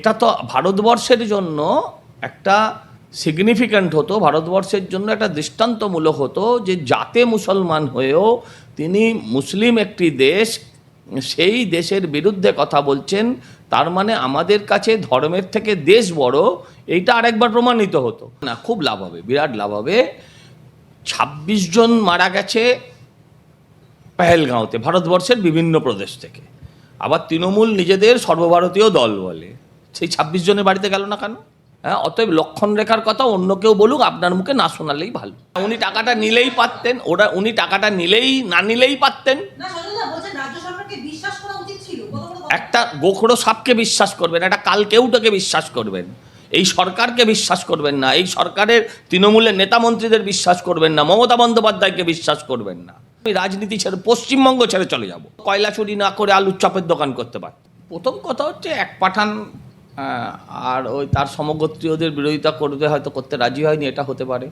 এটা তো ভারতবর্ষের জন্য একটা সিগনিফিক্যান্ট হতো, ভারতবর্ষের জন্য একটা দৃষ্টান্তমূলক হতো যে যাতে মুসলমান হয়েও তিনি মুসলিম একটি দেশ, সেই দেশের বিরুদ্ধে কথা বলছেন, তার মানে আমাদের কাছে ধর্মের থেকে দেশ বড়, এইটা আরেকবার প্রমাণিত হতো। না, খুব লাভ হবে, বিরাট লাভ হবে। ছাব্বিশ জন মারা গেছে পেহেলগাঁওতে, ভারতবর্ষের বিভিন্ন প্রদেশ থেকে। আবার তৃণমূল নিজেদের সর্বভারতীয় দল বলে। সেই ছাব্বিশ জনের বাড়িতে গেল না কেন? হ্যাঁ অতএব লক্ষণ রেখার কথা অন্য কেউ বলুক আপনার মুখে না শোনালেই ভালো। উনি টাকাটা নিলেই পারতেন ওরা উনি টাকাটা নিলেই না নিলেই পারতেন। একটা গোখরো সাপকে বিশ্বাস করবেন একটা কালকেউটাকে বিশ্বাস করবেন। এই সরকারকে বিশ্বাস করবেন না এই সরকারের তৃণমূলের নেতা মন্ত্রীদের বিশ্বাস করবেন না মমতা বন্দ্যোপাধ্যায়কে বিশ্বাস করবেন না। আমি রাজনীতি ছেড়ে পশ্চিমবঙ্গ ছেড়ে চলে যাব। কয়লা চুরি না করে আলুর চপের দোকান করতে পারত প্রথম কথা হচ্ছে এক পাঠান আর ওই তার সমগোত্রীয়দের বিরোধিতা করতে হয়তো করতে রাজি হয়নি, এটা হতে পারে।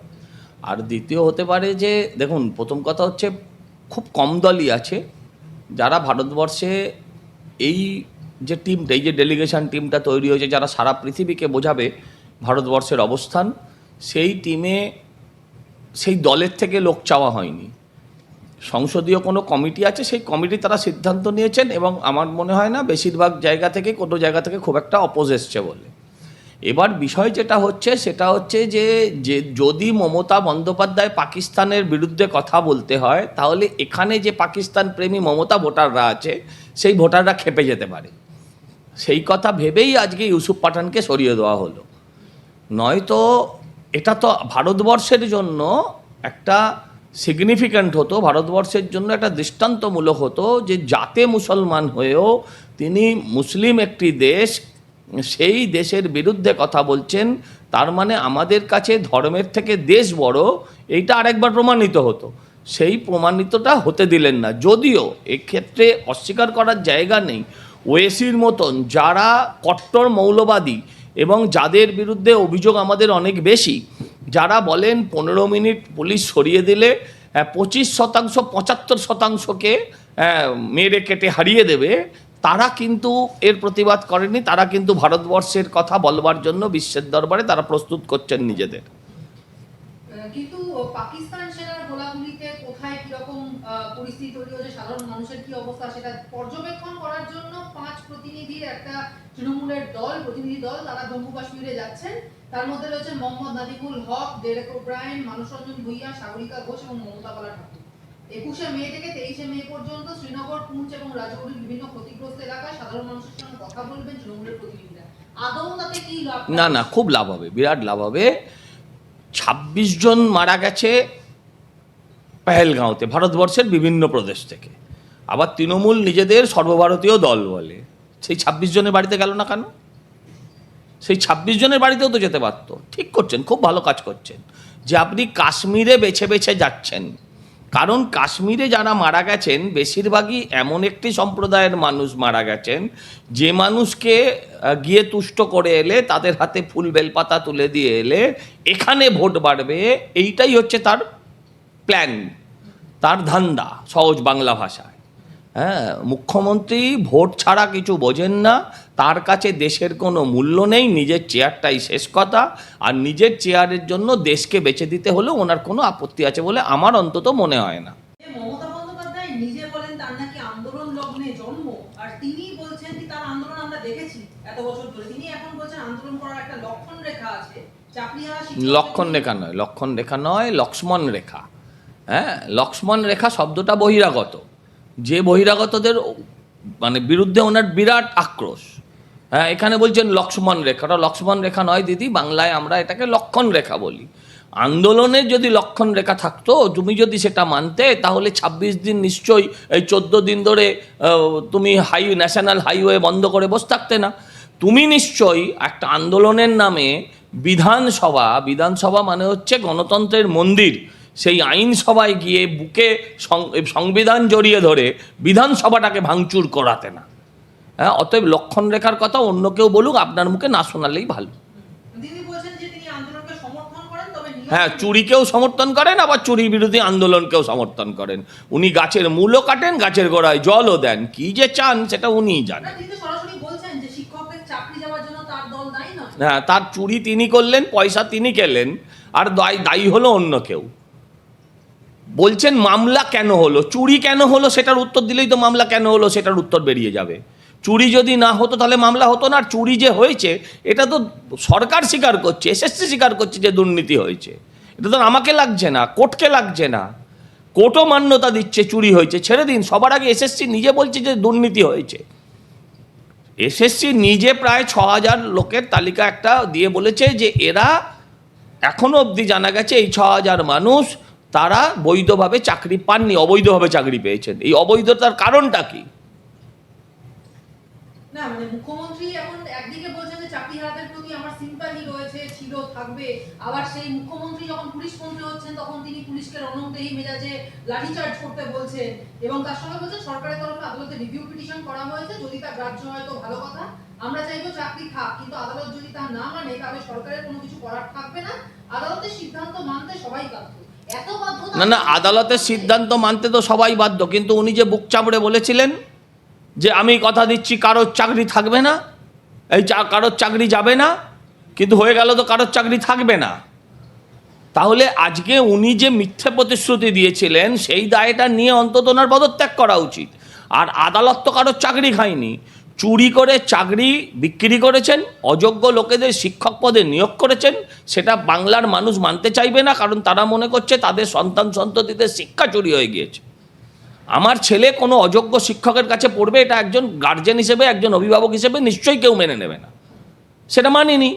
আর দ্বিতীয় হতে পারে যে, দেখুন, প্রথম কথা হচ্ছে খুব কম দলই আছে যারা ভারতবর্ষে এই যে টিমটা এই যে ডেলিগেশন টিমটা তৈরি হয়েছে, যারা সারা পৃথিবীকে বোঝাবে ভারতবর্ষের অবস্থান, সেই টিমে সেই দলের থেকে লোক চাওয়া হয়নি। সংসদীয় কোনো কমিটি আছে, সেই কমিটি তারা সিদ্ধান্ত নিয়েছেন এবং আমার মনে হয় না বেশিরভাগ জায়গা থেকে, কোনো জায়গা থেকে খুব একটা অপোজ এসছে বলে। এবার বিষয় যেটা হচ্ছে, সেটা হচ্ছে যে যে যদি মমতা বন্দ্যোপাধ্যায় পাকিস্তানের বিরুদ্ধে কথা বলতে হয়, তাহলে এখানে যে পাকিস্তান প্রেমী মমতা ভোটাররা আছে, সেই ভোটাররা খেপে যেতে পারে। সেই কথা ভেবেই আজকে ইউসুফ পাঠানকে সরিয়ে দেওয়া হলো। নয়তো এটা তো ভারতবর্ষের জন্য একটা সিগনিফিক্যান্ট হতো, ভারতবর্ষের জন্য একটা দৃষ্টান্তমূলক হতো যে যাতে মুসলমান হয়েও তিনি মুসলিম একটি দেশ, সেই দেশের বিরুদ্ধে কথা বলছেন, তার মানে আমাদের কাছে ধর্মের থেকে দেশ বড়, এইটা আরেকবার প্রমাণিত হতো। সেই প্রমাণিতটা হতে দিলেন না। যদিও এক্ষেত্রে অস্বীকার করার জায়গা নেই। ওয়েসির মতন যারা কট্টর মৌলবাদী এবং যাদের বিরুদ্ধে অভিযোগ আমাদের অনেক বেশি, যারা বলেন পনেরো মিনিট পুলিশ সরিয়ে দিলে পঁচিশ শতাংশ, পঁচাত্তর শতাংশকে মেরে কেটে হারিয়ে দেবে। তারা কিন্তু এর প্রতিবাদ করেনি, তারা কিন্তু ভারতবর্ষের কথা বলবার জন্য বিশ্বের দরবারে তারা প্রস্তুত করছেন নিজেদের। কিন্তু পাকিস্তান পরিস্থিতি তৈরি হয়েছে, সাধারণ মানুষের কি অবস্থা সেটা পর্যবেক্ষণ করার জন্য পাঁচ প্রতিনিধির একটা তৃণমূলের দল, প্রতিনিধি দল, তারা জম্মু কাশ্মীরে যাচ্ছেন। তার মধ্যে রয়েছে মোহাম্মদ নাদিবুল হক, ডেরেক ওব্রায়েন মানুষ রঞ্জন ভুইয়া, সাগরিকা ঘোষ এবং মমতা বালা ঠাকুর। একুশে মে থেকে তেইশে মে পর্যন্ত শ্রীনগর, পুঞ্চ এবং রাজৌরির বিভিন্ন ক্ষতিগ্রস্ত এলাকায় সাধারণ মানুষের সঙ্গে কথা বলবেন তৃণমূলের প্রতিনিধিরা। আদৌ তাতে কি লাভ? না না, খুব লাভ হবে, বিরাট লাভ হবে। ছাব্বিশ জন মারা গেছে পেহেলগাঁওতে, ভারতবর্ষের বিভিন্ন প্রদেশ থেকে। আবার তৃণমূল নিজেদের সর্বভারতীয় দল বলে। সেই ছাব্বিশ জনের বাড়িতে গেল না কেন? সেই ছাব্বিশ জনের বাড়িতেও তো যেতে পারতো। ঠিক করছেন, খুব ভালো কাজ করছেন। যে আপনি কাশ্মীরে বেছে বেছে যাচ্ছেন। কারণ কাশ্মীরে যারা মারা গেছেন, বেশিরভাগই এমন একটি সম্প্রদায়ের মানুষ মারা গেছেন। যে মানুষকে গিয়ে তুষ্ট করে এলে, তাদের হাতে ফুল বেলপাতা তুলে দিয়ে এলে, এখানে ভোট বাড়বে, এইটাই হচ্ছে তার প্ল্যান তার ধান্দা সহজ বাংলা ভাষায়। হ্যাঁ মুখ্যমন্ত্রী ভোট ছাড়া কিছু বোঝেন না তার কাছে দেশের কোনো মূল্য নেই নিজের চেয়ারটাই শেষ কথা আর নিজের চেয়ারের জন্য দেশকে বেছে দিতে হলেও ওনার কোনো আপত্তি আছে বলে আমার অন্তত মনে হয় না। যে নিজে বলেন তার নাকি আন্দোলন লগ্নে জন্ম আর তিনি বলছেন কি তার আন্দোলন আমরা দেখেছি এত বছর ধরে। তিনি এখন বলছেন আন্দোলন করার একটা লক্ষণ রেখা আছে চাকরি হারা শিক্ষকদের- লক্ষণ রেখা নয় লক্ষণ রেখা নয় লক্ষ্মণ রেখা। হ্যাঁ লক্ষ্মণ রেখা শব্দটা বহিরাগত। যে বহিরাগতদের মানে বিরুদ্ধে ওনার বিরাট আক্রোশ। হ্যাঁ এখানে বলছেন লক্ষ্মণ রেখা। ওটা লক্ষ্মণ রেখা নয় দিদি, বাংলায় আমরা এটাকে লক্ষণ রেখা বলি। আন্দোলনের যদি লক্ষণ রেখা থাকতো, তুমি যদি সেটা মানতে, তাহলে ২৬ দিন নিশ্চয়ই এই চোদ্দ দিন ধরে তুমি হাই, ন্যাশনাল হাইওয়ে বন্ধ করে বসে থাকতে না। তুমি নিশ্চয়ই একটা আন্দোলনের নামে বিধানসভা বিধানসভা মানে হচ্ছে গণতন্ত্রের মন্দির। সেই আইনসভায় গিয়ে বুকে সংবিধান জড়িয়ে ধরে বিধানসভাটাকে ভাঙচুর করাতে না। হ্যাঁ অতএব লক্ষণ রেখার কথা অন্য কেউ বলুক আপনার মুখে না শোনালেই ভালো। হ্যাঁ চুরিকেও সমর্থন করেন আবার চুরি বিরোধী আন্দোলনকেও সমর্থন করেন। উনি গাছের মূলও কাটেন গাছের গোড়ায় জলও দেন। কি যে চান সেটা উনিই জানেন। হ্যাঁ তার চুরি তিনি করলেন পয়সা তিনি খেলেন আর দায়ী দায়ী হলো অন্য কেউ। বলছেন মামলা কেন হলো? চুরি কেন হলো সেটার উত্তর দিলেই তো মামলা কেন হলো সেটার উত্তর বেরিয়ে যাবে। চুরি যদি না হতো তাহলে মামলা হতো না, আর চুরি যে হয়েছে, এটা তো সরকার স্বীকার করছে, এসএসসি স্বীকার করছে যে দুর্নীতি হয়েছে। এটা তো আমাকে লাগছে না, কোর্টকে লাগছে না। কোর্টও মান্যতা দিচ্ছে চুরি হয়েছে। ছেড়ে দিন, সবার আগে এসএসসি নিজে বলছে যে দুর্নীতি হয়েছে। এসএসসি নিজে প্রায় ছ হাজার লোকের তালিকা একটা দিয়ে বলেছে যে এরা এখনও অবধি জানা গেছে, এই ছ হাজার মানুষ তারা বৈধভাবে চাকরি পাননি, অবৈধভাবে চাকরি পেয়েছেন। এই অবৈধতার কারণটা কি? মানে এবং তার সঙ্গে বলছেন সরকারের তরফে রিভিউ পিটিশন করা হয়েছে, যদি তা ভালো কথা। আমরা চাইব চাকরি থাক, কিন্তু আদালত যদি তা না মানে তাহলে সরকারের কোনো কিছু করার থাকবে না। আদালতের সিদ্ধান্ত মানতে সবাই বাধ্যতা না না আদালতের সিদ্ধান্ত মানতে তো সবাই বাধ্য কিন্তু উনি যে বুক চাপড়ে বলেছিলেন যে আমি কথা দিচ্ছি কারোর চাকরি থাকবে না এই চা কারোর চাকরি যাবে না কিন্তু হয়ে গেল তো কারোর চাকরি থাকবে না। তাহলে আজকে উনি যে মিথ্যে প্রতিশ্রুতি দিয়েছিলেন সেই দায়টা নিয়ে অন্তত ওনার পদত্যাগ করা উচিত। আর আদালত তো কারোর চাকরি খায়নি। চুরি করে, চাকরি বিক্রি করেছেন, অযোগ্য লোকেদের শিক্ষক পদে নিয়োগ করেছেন, সেটা বাংলার মানুষ মানতে চাইবে না, কারণ তারা মনে করছে তাদের সন্তান সন্ততিদের শিক্ষা চুরি হয়ে গিয়েছে। আমার ছেলে কোনো অযোগ্য শিক্ষকের কাছে পড়বে, এটা একজন গার্জেন হিসেবে, একজন অভিভাবক হিসেবে নিশ্চয়ই কেউ মেনে নেবে না। সেটা মানিনি।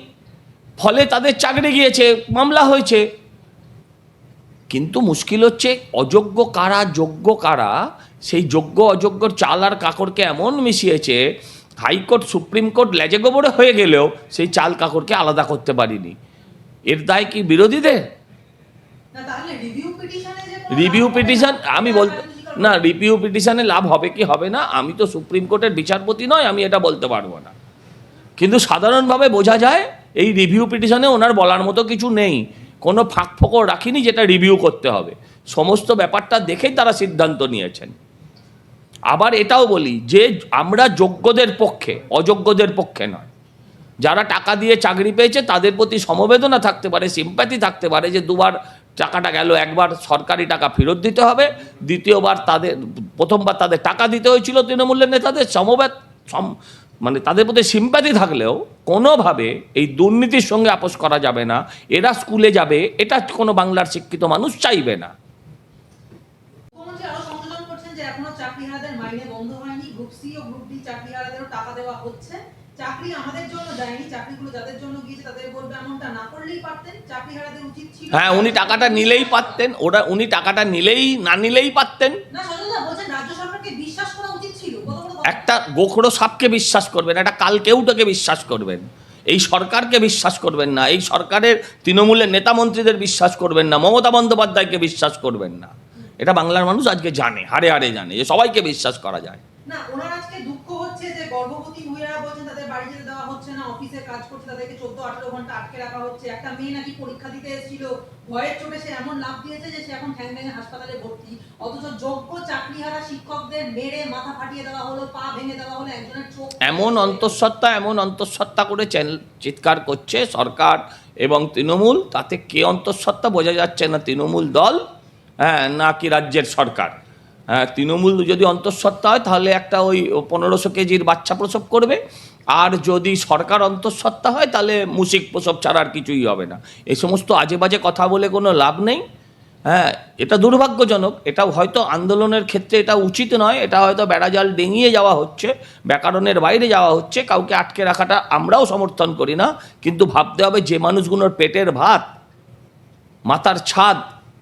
ফলে তাদের চাকরি গিয়েছে, মামলা হয়েছে। কিন্তু মুশকিল হচ্ছে অযোগ্য কারা যোগ্য কারা? সেই যোগ্য অযোগ্যর চাল আর কাকড়কে এমন মিশিয়েছে হাইকোর্ট সুপ্রিম কোর্ট লেজে গোবরে হয়ে গেলেও সেই চাল কাকড়কে আলাদা করতে পারিনি। এর দায় কি বিরোধীদের? রিভিউ পিটিশনে আমি বল না রিভিউ পিটিশনে লাভ হবে কি হবে না? আমি তো সুপ্রিম কোর্টের বিচারপতি নয় আমি এটা বলতে পারব না। কিন্তু সাধারণভাবে বোঝা যায় এই রিভিউ পিটিশনে ওনার বলার মতো কিছু নেই। কোনো ফাঁক ফোকর রাখিনি যেটা রিভিউ করতে হবে। সমস্ত ব্যাপারটা দেখেই তারা সিদ্ধান্ত নিয়েছেন। আবার এটাও বলি যে আমরা যোগ্যদের পক্ষে, অযোগ্যদের পক্ষে নয়। যারা টাকা দিয়ে চাকরি পেয়েছে তাদের প্রতি সমবেদনা থাকতে পারে সিম্প্যাথি থাকতে পারে যে দুবার টাকাটা গেল, একবার সরকারি টাকা ফেরত দিতে হবে, দ্বিতীয়বার তাদের, প্রথমবার তাদের টাকা দিতে হয়েছিল তৃণমূলের নেতাদের, সমবেত, সম মানে তাদের প্রতি সিম্প্যাথি থাকলেও কোনোভাবে এই দুর্নীতির সঙ্গে আপোষ করা যাবে না এরা স্কুলে যাবে এটা কোনো বাংলার শিক্ষিত মানুষ চাইবে না। চাকরি আমাদের জন্য দেয়নি চাকরিগুলো যাদের জন্য গিয়েছে তাদের বলবে এমনটা করলেই পারতেন উচিত ছিল হ্যাঁ উনি টাকাটা নিলেই পারতেন ওরা উনি টাকাটা নিলেই না নিলেই পারতেন। না সজলদা বলছেন রাজ্য সরকারকে বিশ্বাস করা উচিত ছিল কত বড় কথা। একটা গোখরো সাপকে বিশ্বাস করবেন, একটা কালকেউটাকে বিশ্বাস করবেন। এই সরকারকে বিশ্বাস করবেন না, এই সরকারের তৃণমূলের নেতা মন্ত্রীদের বিশ্বাস করবেন না, মমতা বন্দ্যোপাধ্যায়কে বিশ্বাস করবেন না। এটা বাংলার মানুষ আজকে জানে, হারে হারে জানে, যে সবাইকে বিশ্বাস করা যায়। না আজকে দুঃখ হচ্ছে যে গর্ভবতী মহিলারা বলছেন বাড়ি যেতে দেওয়া হচ্ছে না অফিসে কাজ করছে তাদেরকে চোদ্দ আঠারো ঘণ্টা আটকে রাখা হচ্ছে। একটা মেয়ে নাকি পরীক্ষা দিতে এসেছিল ভয়ের চোটে সে এমন লাভ দিয়েছে যে সে এখন ঠ্যাং ভেঙে হাসপাতালে ভর্তি। অথচ যোগ্য চাকরিহারা শিক্ষকদের মেরে মাথা ফাটিয়ে দেওয়া হলো পা ভেঙে দেওয়া হলো একজনের চোখ এমন অন্তঃসত্ত্বা এমন অন্তঃসত্ত্বা করে চিৎকার করছে সরকার এবং তৃণমূল তাতে কে অন্তঃসত্ত্বা বোঝা যাচ্ছে না তৃণমূল দল হ্যাঁ নাকি রাজ্যের সরকার? হ্যাঁ তৃণমূল যদি অন্তঃসত্ত্বা হয় তাহলে একটা ওই পনেরোশো কেজির বাচ্চা প্রসব করবে। আর যদি সরকার অন্তঃসত্ত্বা হয়, তাহলে মুসিক প্রসব ছাড়া আর কিছুই হবে না। এই সমস্ত আজে বাজে কথা বলে কোনো লাভ নেই। হ্যাঁ এটা দুর্ভাগ্যজনক। এটা হয়তো আন্দোলনের ক্ষেত্রে এটা উচিত নয়, এটা হয়তো বেড়াজাল ডেঙিয়ে যাওয়া হচ্ছে, ব্যাকরণের বাইরে যাওয়া হচ্ছে, কাউকে আটকে রাখাটা আমরাও সমর্থন করি না। কিন্তু ভাবতে হবে যে মানুষগুলোর পেটের ভাত, মাথার ছাদ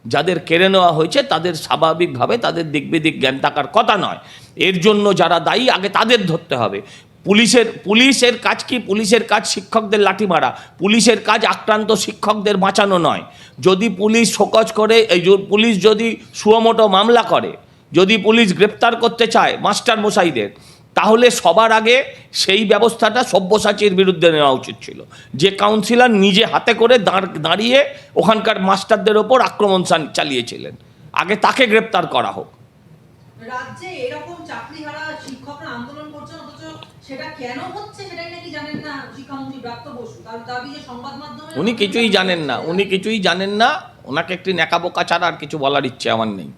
যাদের কেড়ে নেওয়া হয়েছে, তাদের স্বাভাবিকভাবে তাদের দিক বিদিক জ্ঞান থাকার কথা নয়। এর জন্য যারা দায়ী, আগে তাদের ধরতে হবে। পুলিশের পুলিশের কাজ কি? পুলিশের কাজ শিক্ষকদের লাঠি মারা পুলিশের কাজ আক্রান্ত শিক্ষকদের বাঁচানো নয়। যদি পুলিশ শোকজ করে, এই পুলিশ যদি সুয়মোটো মামলা করে, যদি পুলিশ গ্রেপ্তার করতে চায় মাস্টার মশাইদের তাহলে সবার আগে সেই ব্যবস্থাটা সব্যসাচীর বিরুদ্ধে নেওয়া উচিত ছিল। যে কাউন্সিলর নিজে হাতে করে দাঁড়, দাঁড়িয়ে ওখানকার মাস্টারদের ওপর আক্রমণ চালিয়েছিলেন। আগে তাকে গ্রেপ্তার করা হোক। রাজ্যে এরকম চাকরিহারা সেটা কেন হচ্ছে সেটাই নাকি জানেন না শিক্ষামন্ত্রী ব্রাত্য বসু। তার দাবি যে সংবাদ মাধ্যমে উনি কিছুই জানেন না উনি কিছুই জানেন না ওনাকে একটি ন্যাকাবোকা ছাড়া আর কিছু বলার ইচ্ছে আমার নেই।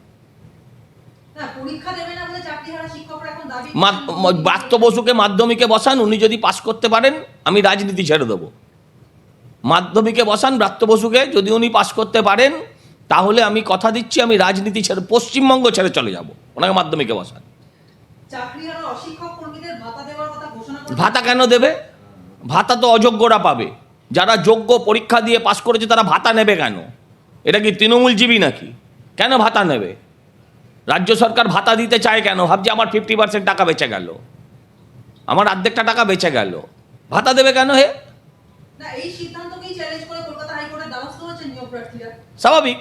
ব্রাত্য বসুকে মাধ্যমিকে বসান উনি যদি পাস করতে পারেন আমি রাজনীতি ছেড়ে দেবো। মাধ্যমিকে বসান ব্রাত্য বসুকে যদি উনি পাস করতে পারেন তাহলে আমি কথা দিচ্ছি আমি রাজনীতি ছেড়ে পশ্চিমবঙ্গ ছেড়ে চলে যাব। ওনাকে মাধ্যমিকে বসান। চাকরি অশিক্ষক কর্মীদের ভাতা দেওয়ার কথা ঘোষণা করেছে ভাতা কেন দেবে? ভাতা তো অযোগ্যরা পাবে। যারা যোগ্য পরীক্ষা দিয়ে পাশ করেছে তারা ভাতা নেবে কেন? এটা কি তৃণমূলজীবী নাকি? কেন ভাতা নেবে? রাজ্য সরকার ভাতা দিতে চায় কেন? ভাবছে আমার ফিফটি পার্সেন্ট টাকা বেঁচে গেল। আমার অর্ধেকটা টাকা বেঁচে গেল। ভাতা দেবে কেন হে? স্বাভাবিক।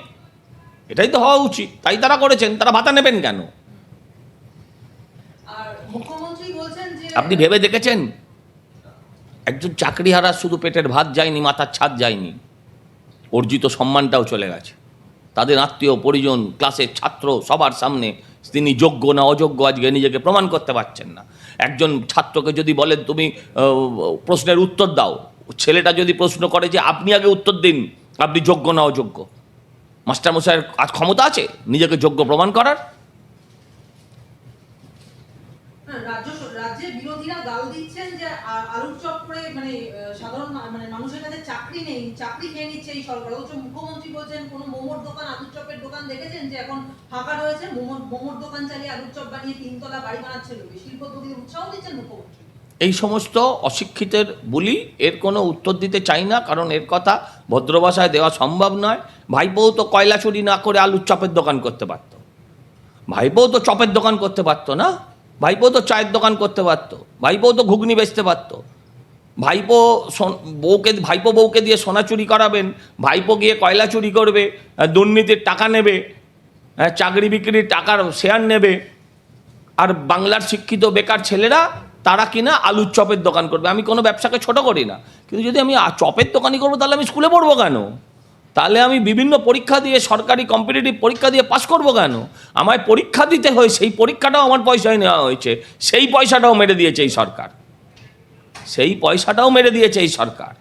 এটাই তো হওয়া উচিত। তাই তারা করেছেন তারা ভাতা নেবেন কেন আর মুখ্যমন্ত্রী বলছেন যে আপনি ভেবে দেখেছেন? একজন চাকরিহারা শুধু পেটের ভাত যায়নি, মাথার ছাদ যায়নি। অর্জিত সম্মানটাও চলে গেছে। তাদের আত্মীয়, পরিজন, ক্লাসের ছাত্র, সবার সামনে তিনি যোগ্য না অযোগ্য আজকে নিজেকে প্রমাণ করতে পারছেন না। একজন ছাত্রকে যদি বলেন, তুমি প্রশ্নের উত্তর দাও। ছেলেটা যদি প্রশ্ন করে যে, আপনি আগে উত্তর দিন, আপনি যোগ্য না অযোগ্য? মাস্টারমশাইয়ের আজ ক্ষমতা আছে নিজেকে যোগ্য প্রমাণ করার? রাজ্য বিরোধীরা গাল দিচ্ছেন যে আলুর চপ করে মানে সাধারণ মানে মানুষের কাছে চাকরি নেই, চাকরি খেয়ে নিচ্ছে এই সরকার। অথচ মুখ্যমন্ত্রী বলছেন, কোনো মোমোর দোকান, আলুর চপের দোকান দেখেছেন যে এখন ফাঁকা রয়েছে? মোমোর মোমোর দোকান চালিয়ে আলুর চপ বানিয়ে তিনতলা বাড়ি বানাচ্ছে লোকে। শিল্পপতিদের উৎসাহ দিচ্ছেন মুখ্যমন্ত্রী। এই সমস্ত অশিক্ষিতের বলি এর কোনো উত্তর দিতে চাই না, কারণ এর কথা ভদ্র ভাষায় দেওয়া সম্ভব নয়। ভাইপোও তো কয়লা চুরি না করে আলুর চপের দোকান করতে পারতো। ভাইপোও তো চপের দোকান করতে পারতো না। ভাইপো তো চায়ের দোকান করতে পারতো, ভাইপো তো ঘুগনি বেচতে পারতো। ভাইপো বউকে ভাইপো বউকে দিয়ে সোনা চুরি করাবেন, ভাইপো গিয়ে কয়লা চুরি করবে দুর্নীতির টাকা নেবে চাকরি বিক্রির টাকার শেয়ার নেবে। আর বাংলার শিক্ষিত বেকার ছেলেরা, তারা কিনা আলুর চপের দোকান করবে। আমি কোনো ব্যবসাকে ছোট করি না। কিন্তু যদি আমি চপের দোকানই করব, তাহলে আমি স্কুলে পড়ব কেন? তাহলে আমি বিভিন্ন পরীক্ষা দিয়ে, সরকারি কম্পিটিটিভ পরীক্ষা দিয়ে পাশ করব কেন? আমায় পরীক্ষা দিতে হয়, সেই পরীক্ষাটাও আমার পয়সায় নেওয়া হয়েছে, সেই পয়সাটাও মেরে দিয়েছে এই সরকার। সেই পয়সাটাও মেরে দিয়েছে এই সরকার।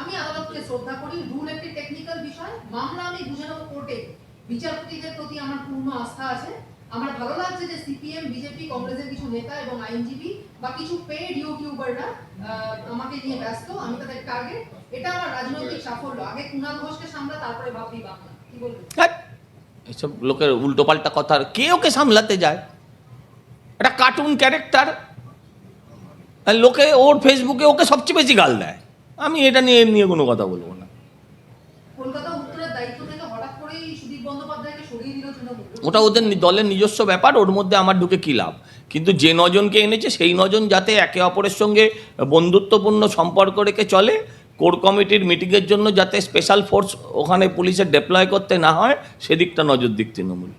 আমি আদালতকে শ্রদ্ধা করি, রুল একটি টেকনিক্যাল বিষয়, মামলা আমি বুঝে নেব কোর্টে। বিচারপতিদের প্রতি আমার পূর্ণ আস্থা আছে। আমার ভালো লাগছে যে সিপিএম, বিজেপি, কংগ্রেসের কিছু নেতা এবং আইনজীবী বা কিছু পেড ইউটিউবাররা আমাকে নিয়ে ব্যস্ত। আমি তাদের টার্গেট এটা আমার রাজনৈতিক সাফল্য। আগে কুণাল ঘোষকে সামলা, তারপরে ভাববি বাংলা কি হ্যাট! এসব লোকের উল্টোপাল্টা কথা আর কে ওকে সামলাতে যায়? একটা কার্টুন ক্যারেক্টার লোকে ওর ফেসবুকে ওকে সবচেয়ে বেশি গাল দেয়। আমি এটা নিয়ে নিয়ে কোনো কথা বলব না কলকাতা উত্তরের দায়িত্ব থেকে হঠাৎ করেই সুদীপ বন্দ্যোপাধ্যায়কে সরিয়ে দিল তৃণমূল ওটা ওদের দলের নিজস্ব ব্যাপার, ওর মধ্যে আমার ঢুকে কী লাভ? কিন্তু যে নজনকে এনেছে, সেই নজন যাতে একে অপরের সঙ্গে বন্ধুত্বপূর্ণ সম্পর্ক রেখে চলে, কোর কমিটির মিটিংয়ের জন্য যাতে স্পেশাল ফোর্স ওখানে পুলিশের ডেপ্লয় করতে না হয়, সেদিকটা নজর দিক তৃণমূল।